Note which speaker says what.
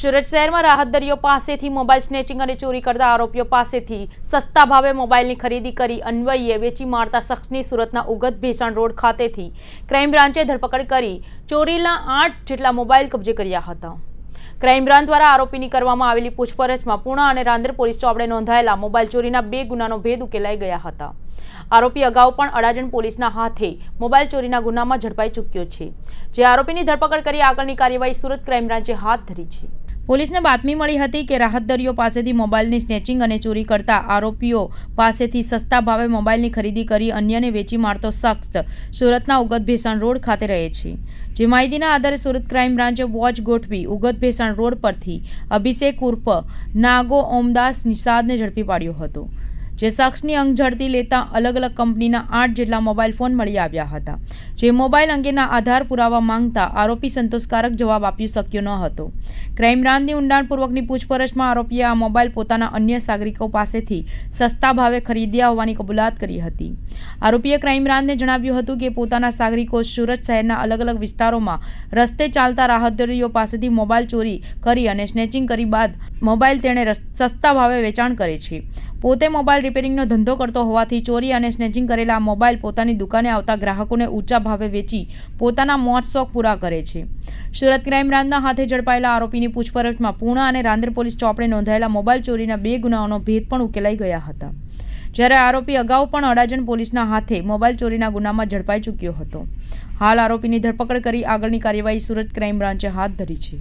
Speaker 1: સુરત શહેરમાં રાહતદરીઓ પાસેથી mobile snatching અને ચોરી કરતા આરોપીઓ પાસેથી સસ્તા ભાવે મોબાઈલની ખરીદી કરી અન્વયે વેચી મારતા શખ્સની સુરતના ઉગત ભેસાણ રોડ ખાતેથી ક્રાઇમ બ્રાન્ચે ધરપકડ કરી. ચોરીના આઠ જેટલા મોબાઈલ કબજે કર્યા હતા. ક્રાઇમ બ્રાન્ચ દ્વારા આરોપીની કરવામાં આવેલી પૂછપરછમાં પૂણા અને રાંદેર પોલીસ ચોપડે નોંધાયેલા મોબાઈલ ચોરીના બે ગુનાનો ભેદ ઉકેલાઈ ગયા હતા. આરોપી અગાઉ પણ અડાજણ પોલીસના હાથે મોબાઈલ ચોરીના ગુનામાં ઝડપાઈ ચૂક્યો છે. જે આરોપીની ધરપકડ કરી આગળની કાર્યવાહી સુરત ક્રાઇમ બ્રાન્ચે હાથ ધરી છે. પોલીસને બાતમી મળી હતી કે રાહતદરીઓ પાસેથી મોબાઈલની સ્નેચિંગ અને ચોરી કરતા આરોપીઓ પાસેથી સસ્તા ભાવે મોબાઈલની ખરીદી કરી અન્યને વેચી મારતો શખ્સ સુરતના ઉગત ભેસાણ રોડ ખાતે રહે છે. જે માહિતીના આધારે સુરત ક્રાઇમ બ્રાન્ચે વોચ ગોઠવી ઉગત ભેસાણ રોડ પરથી અભિષેક ઉર્ફ નાગો ઓમદાસ નિષાદને ઝડપી પાડ્યો હતો. જે શખ્સની અંગ ઝડપી લેતા અલગ અલગ કંપનીના આઠ જેટલા મોબાઈલ ફોન મળી આવ્યા હતા. જે મોબાઈલ અંગેના આધાર પુરાવા માંગતા આરોપી સંતોષકારક જવાબ આપી શક્યો ન હતો. ક્રાઇમ બ્રાન્ચની ઊંડાણપૂર્વકની પૂછપરછમાં આરોપીએ આ મોબાઈલ પોતાના અન્ય સાગરિકો પાસેથી સસ્તા ભાવે ખરીદ્યા હોવાની કબૂલાત કરી હતી. આરોપીએ ક્રાઇમ બ્રાન્ચને જણાવ્યું હતું કે પોતાના સાગરિકો સુરત શહેરના અલગ અલગ વિસ્તારોમાં રસ્તે ચાલતા રાહતદરીઓ પાસેથી મોબાઈલ ચોરી કરી અને સ્નેચિંગ કરી બાદ મોબાઈલ તેણે સસ્તા ભાવે વેચાણ કરે છે. પોતે મોબાઈલ રિપેરિંગનો ધંધો કરતો હોવાથી ચોરી અને સ્નેચિંગ કરેલા મોબાઈલ પોતાની દુકાને આવતા ગ્રાહકોને ઊંચા ભાવે વેચી પોતાના મોજ શોખ પૂરા કરે છે. સુરત ક્રાઇમ બ્રાન્ચના હાથે ઝડપાયેલા આરોપીની પૂછપરછમાં પૂણા અને રાંદેર પોલીસ ચોપડે નોંધાયેલા મોબાઈલ ચોરીના બે ગુનાઓનો ભેદ પણ ઉકેલાઈ ગયા હતા. જ્યારે આરોપી અગાઉ પણ અડાજણ પોલીસના હાથે મોબાઈલ ચોરીના ગુનામાં ઝડપાઈ ચૂક્યો હતો. હાલ આરોપીની ધરપકડ કરી આગળની કાર્યવાહી સુરત ક્રાઇમ બ્રાન્ચે હાથ ધરી છે.